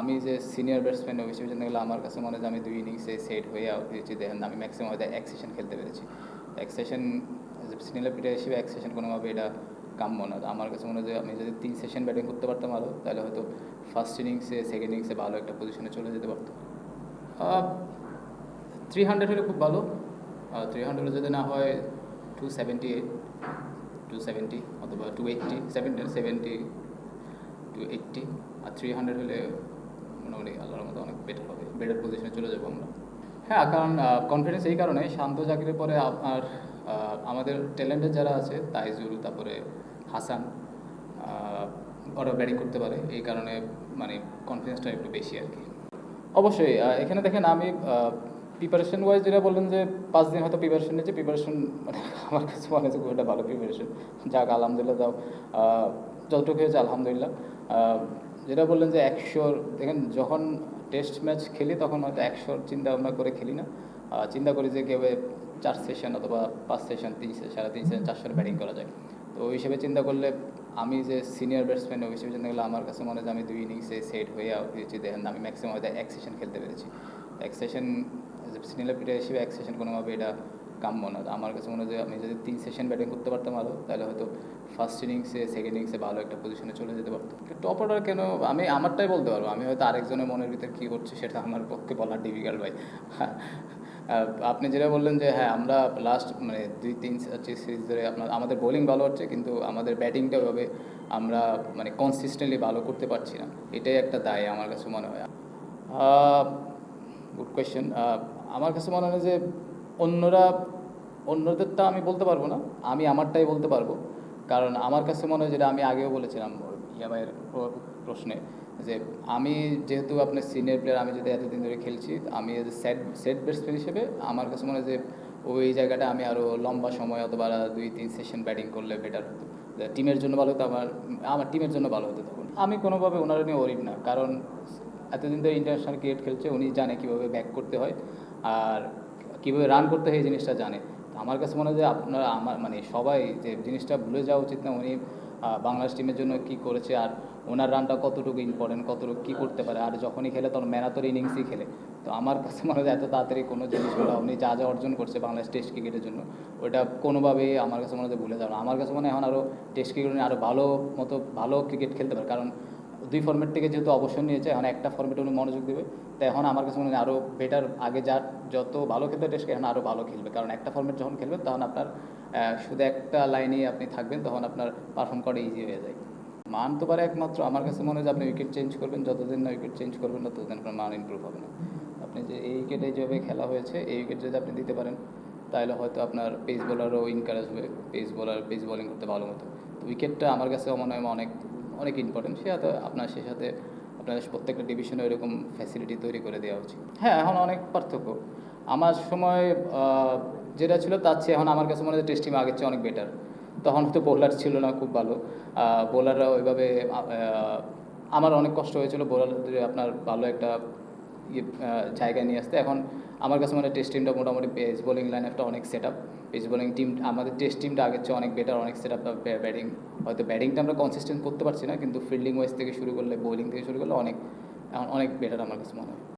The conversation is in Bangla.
আমি যে সিনিয়র ব্যাটসম্যান হিসেবে জানতে গেলে আমার কাছে মনে হয় আমি দুই ইনিংসে সেট হয়ে আউট হয়েছি। দেখেন, আমি ম্যাক্সিমাম হয়তো এক সেশন খেলতে পেরেছি। এক সেশন সিনিয়র প্লেয়ার হিসেবে এক সেশন কোনোভাবে এটা কাম্য না। আমার কাছে মনে হয় যে আমি যদি তিন সেশন ব্যাটিং করতে পারতাম আরও তাহলে হয়তো ফার্স্ট ইনিংসে সেকেন্ড ইনিংসে ভালো একটা পজিশনে চলে যেতে পারতাম। থ্রি হান্ড্রেড হলে খুব ভালো। থ্রি হান্ড্রেড যদি না হয় two seventy eight two seventy অথবা two eighty seventy seventy two eighty আর থ্রি হান্ড্রেড হলে মোটামুটি আল্লাহর মতো অনেক বেটার হবে বেটার পজিশনে চলে যাব আমরা। হ্যাঁ কারণ কনফিডেন্স এই কারণে শান্ত জাকিরের পরে আপনার আমাদের ট্যালেন্টের যারা আছে তাইজুল তারপরে হাসান ওরা ব্যাটিং করতে পারে। এই কারণে মানে কনফিডেন্সটা একটু বেশি আর কি। অবশ্যই এখানে দেখেন আমি প্রিপারেশন ওয়াইজ যেটা বললেন যে পাঁচ দিন হয়তো প্রিপারেশন নিয়েছি প্রিপারেশন মানে আমার কাছে মনে হচ্ছে খুব একটা ভালো প্রিপারেশন যাক আলহামদুলিল্লাহ আহ, যতটুকু হয়েছে আলহামদুলিল্লাহ। যেটা বললেন যে একশোর, দেখেন যখন টেস্ট ম্যাচ খেলি তখন হয়তো একশোর চিন্তা ভাবনা করে খেলি না। চিন্তা করি যে কেউ চার সেশন অথবা পাঁচ সেশন তিন সাড়ে তিন সেশন চারশোর ব্যাটিং করা যায় তো ওই হিসেবে চিন্তা করলে আমি যে সিনিয়র ব্যাটসম্যান ওই হিসেবে চিন্তা করলে আমার কাছে মনে হয় যে আমি দুই ইনিংসে সেট হয়ে আউট হয়েছি। দেখেন আমি ম্যাক্সিমাম হয়তো এক সেশন খেলতে পেরেছি। এক সেশন সিনিয়র প্লেয়ার হিসেবে এক সেশন কোনোভাবে এটা কাম্য না। আমার কাছে মনে হয় আমি যদি তিন সেশন ব্যাটিং করতে পারতাম আরও তাহলে হয়তো ফার্স্ট ইনিংসে সেকেন্ড ইনিংসে ভালো একটা পজিশনে চলে যেতে পারতাম। টপ অর্ডার কেন? আমি আমারটাই বলতে পারব। আমি হয়তো আরেকজনের মনের ভিতরে কী করছে সেটা আমার পক্ষে বলা ডিফিকাল্ট ভাই। আপনি যেটা বললেন যে হ্যাঁ আমরা লাস্ট মানে দুই, তিন সিরিজ ধরে আপনার, আমাদের বোলিং ভালো হচ্ছে, কিন্তু আমাদের ব্যাটিংটা ওইভাবে আমরা মানে কনসিস্টেন্টলি ভালো করতে পারছি না। এটাই একটা দায় আমার কাছে মনে হয়। গুড কোয়েশ্চেন আমার কাছে মনে হয় যে অন্যরা, অন্যদেরটা আমি বলতে পারব না, আমি আমারটাই বলতে পারব। কারণ আমার কাছে মনে হয় যেটা আমি আগেও বলেছিলাম ইয়ামাইয়ের প্রশ্নে যে আমি যেহেতু আপনার সিনিয়র প্লেয়ার আমি যদি এতদিন ধরে খেলছি, আমি as a set set batsman হিসেবে আমার কাছে মনে হয় যে ওই জায়গাটা আমি আরও লম্বা সময় অথবা দুই, তিন সেশন ব্যাটিং করলে বেটার হতো। টিমের জন্য ভালো হতো, আমার আমার টিমের জন্য ভালো হতো তখন। আমি কোনোভাবে ওনারা নিয়ে ওরিব না, কারণ এতদিন ধরে ইন্টারন্যাশনাল ক্রিকেট খেলছে, উনি জানে কীভাবে ব্যাক করতে হয়। আর কীভাবে রান করতে হয় এই জিনিসটা জানে। আমার কাছে মনে হয় যে আপনারা আমার মানে সবাই যে জিনিসটা ভুলে যাওয়া উচিত না, উনি বাংলাদেশ টিমের জন্য কি করেছে আর ওনার রানটা কতটুকু ইম্পর্টেন্ট কতটুকু কী করতে পারে। আর যখনই খেলে তখন ম্যানাতর ইনিংসই খেলে। তো আমার কাছে মনে হয় এত তাড়াতাড়ি কোনো জিনিসগুলো উনি যা যা অর্জন করছে বাংলাদেশ টেস্ট ক্রিকেটের জন্য, ওটা কোনোভাবেই আমার কাছে মনে হয় ভুলে যাবে আমার কাছে মনে হয় এখন আরও টেস্ট ক্রিকেট আরও ভালো মতো, ভালো ক্রিকেট খেলতে পারে। কারণ দুই ফর্মেট থেকে যেহেতু অবসর নিয়েছে, এখন একটা ফর্মেটে উনি মনোযোগ দেবে। তো এখন আমার কাছে মনে হয় আরও বেটার আগে যা যত ভালো খেলতে টেস্ট এখন আরও ভালো খেলবে। কারণ একটা ফর্মেট যখন খেলবেন তখন আপনার শুধু একটা লাইনে আপনি থাকবেন, তখন আপনার পারফর্ম করা ইজি হয়ে যায়। মান তো পারে একমাত্র। আমার কাছে মনে হয় যে আপনি উইকেট চেঞ্জ করবেন, যতদিন না উইকেট চেঞ্জ করবেন না, ততদিন আপনার মান ইমপ্রুভ হবে না। আপনি যে এই উইকেটে যেভাবে খেলা হয়েছে, এই উইকেট যদি আপনি দিতে পারেন, তাহলে হয়তো আপনার পেস বোলারও ইনকারেজ হবে। পেস বোলার পেস বোলিং করতে ভালো মতো। তো উইকেটটা আমার কাছে মনে হয় অনেক অনেক ইম্পর্টেন্ট সে আপনার সে সাথে আপনার প্রত্যেকটা ডিভিশনে এরকম ফ্যাসিলিটি তৈরি করে দেওয়া উচিত। হ্যাঁ এখন অনেক পার্থক্য। আমার সময় যেটা ছিল তার চেয়ে এখন আমার কাছে মনে হয় টেস্ট আগের চেয়ে অনেক বেটার তখন তো বোলার ছিল না খুব ভালো। বোলাররা ওইভাবে আমার অনেক কষ্ট হয়েছিল। বোলারদের আপনার ভালো একটা জায়গায় নিয়ে আসতে। এখন আমার কাছে মানে টেস্ট টিমটা মোটামুটি পেস বোলিং লাইন একটা অনেক set up pace bowling team আমাদের টেস্ট টিমটা আগের চেয়ে অনেক বেটার অনেক সেট আপ ব্যাটিং হয়তো ব্যাটিংটা আমরা কনসিস্টেন্ট করতে পারছি না, কিন্তু ফিল্ডিং ওয়াইজ থেকে শুরু করলে বোলিং থেকে শুরু করলে অনেক এখন অনেক বেটার আমার কাছে মনে হয়।